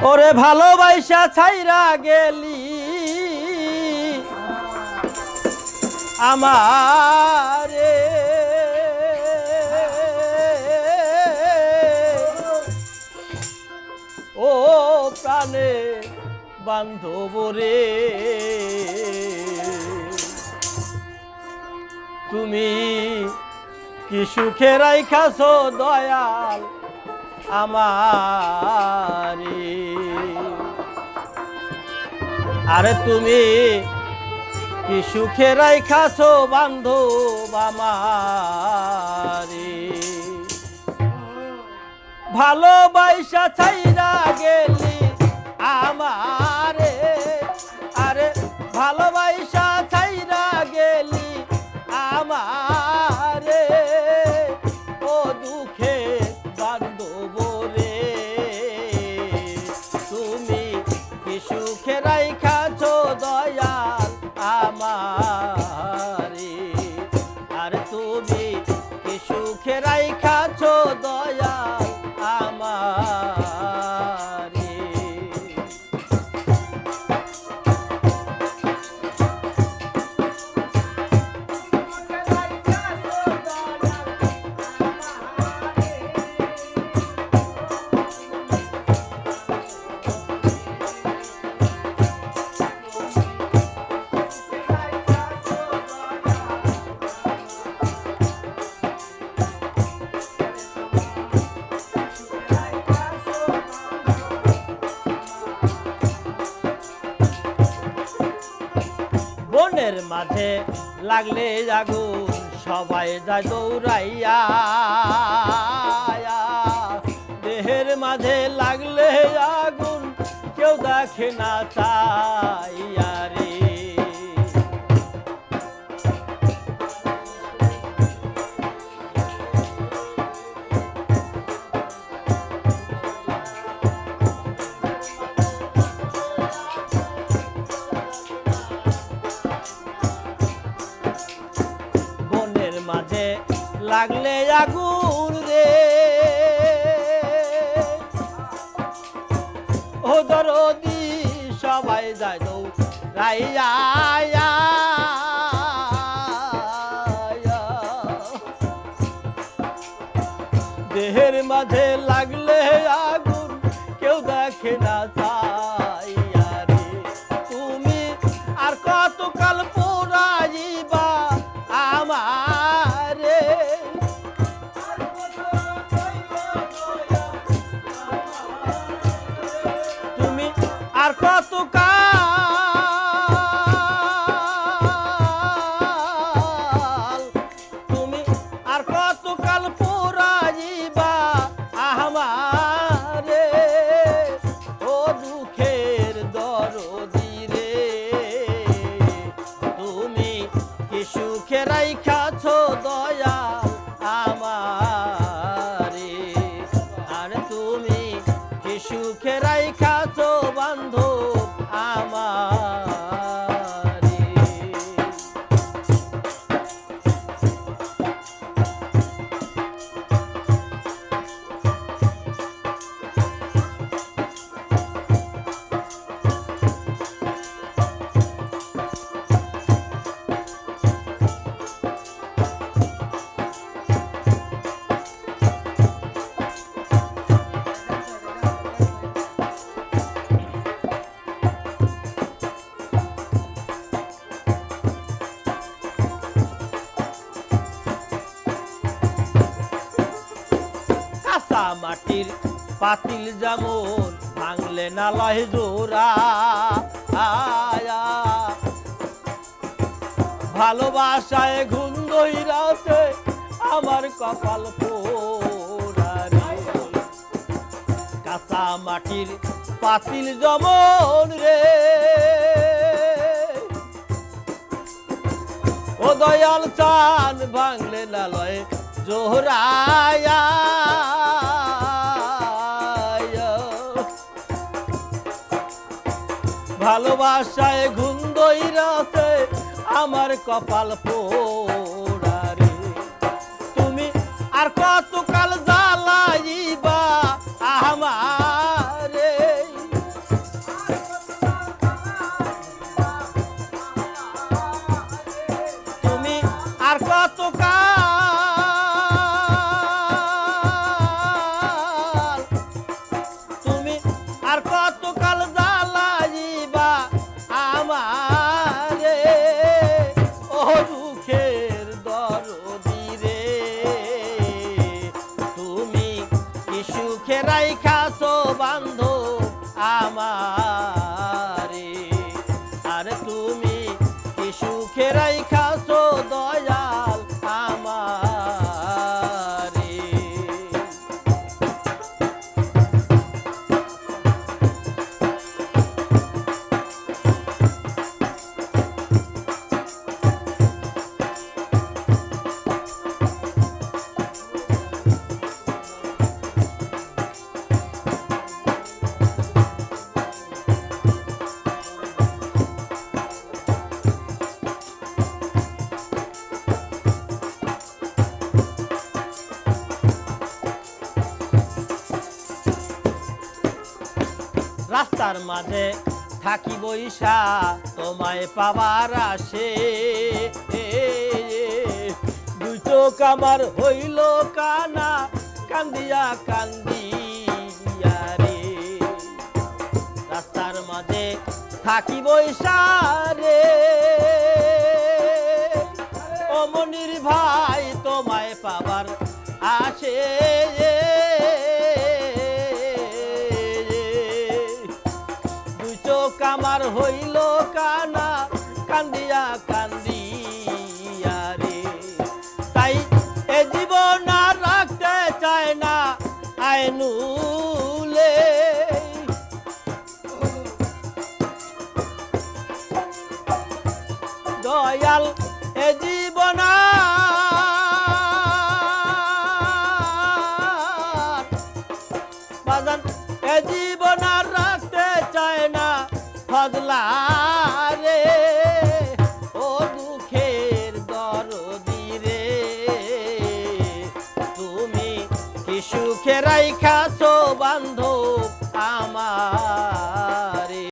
ওরে ভালোবাসা ছাইরা গেলি। আমারে। ও প্রাণে বান্ধব রে তুমি কি সুখে রাইখাছ দয়াল আমারি। আরে তুমি কি সুখে রাইখাছ বান্ধব আমারি? ভালোবাসা ছাইরা গেলি আমারে। আরে ভালোবাসা বনের মাঝে লাগলে আগুন সবাই যায় দৌড়াইয়া। দেহের মাঝে লাগলে আগুন কেউ দেখে না চাইয়া রে লাগলে আগুন রে ও দরদি, সবাই যায় দৌ রাইয়া দেহের মাঝে লাগলে আগুন, কেউ দেখে না পাতিল যেমন ভাঙলে না লয় জোড়া। আয়া ভালোবাসায় ঘুম দইরাতে আমার কপাল কাঁচা মাটির পাতিল যেমন রে। ও দয়াল চান ভাঙলে না লয় জোহরায়া ভালোবাসায় ঘুন্দইরাতে আমার কপাল পোড়ারে। তুমি আর কত 开开 রাস্তার মাঝে থাকি বৈশা, তোমায় পাবার আসে। দুই চোখ আমার হইল কানা, কান্দিয়া কান্দিয়া রে। রাস্তার মাঝে থাকি বৈশা রে। অমনির ভাই দয়াল এ জীবন। এ জীবন রাখতে চায় না ফজলা রে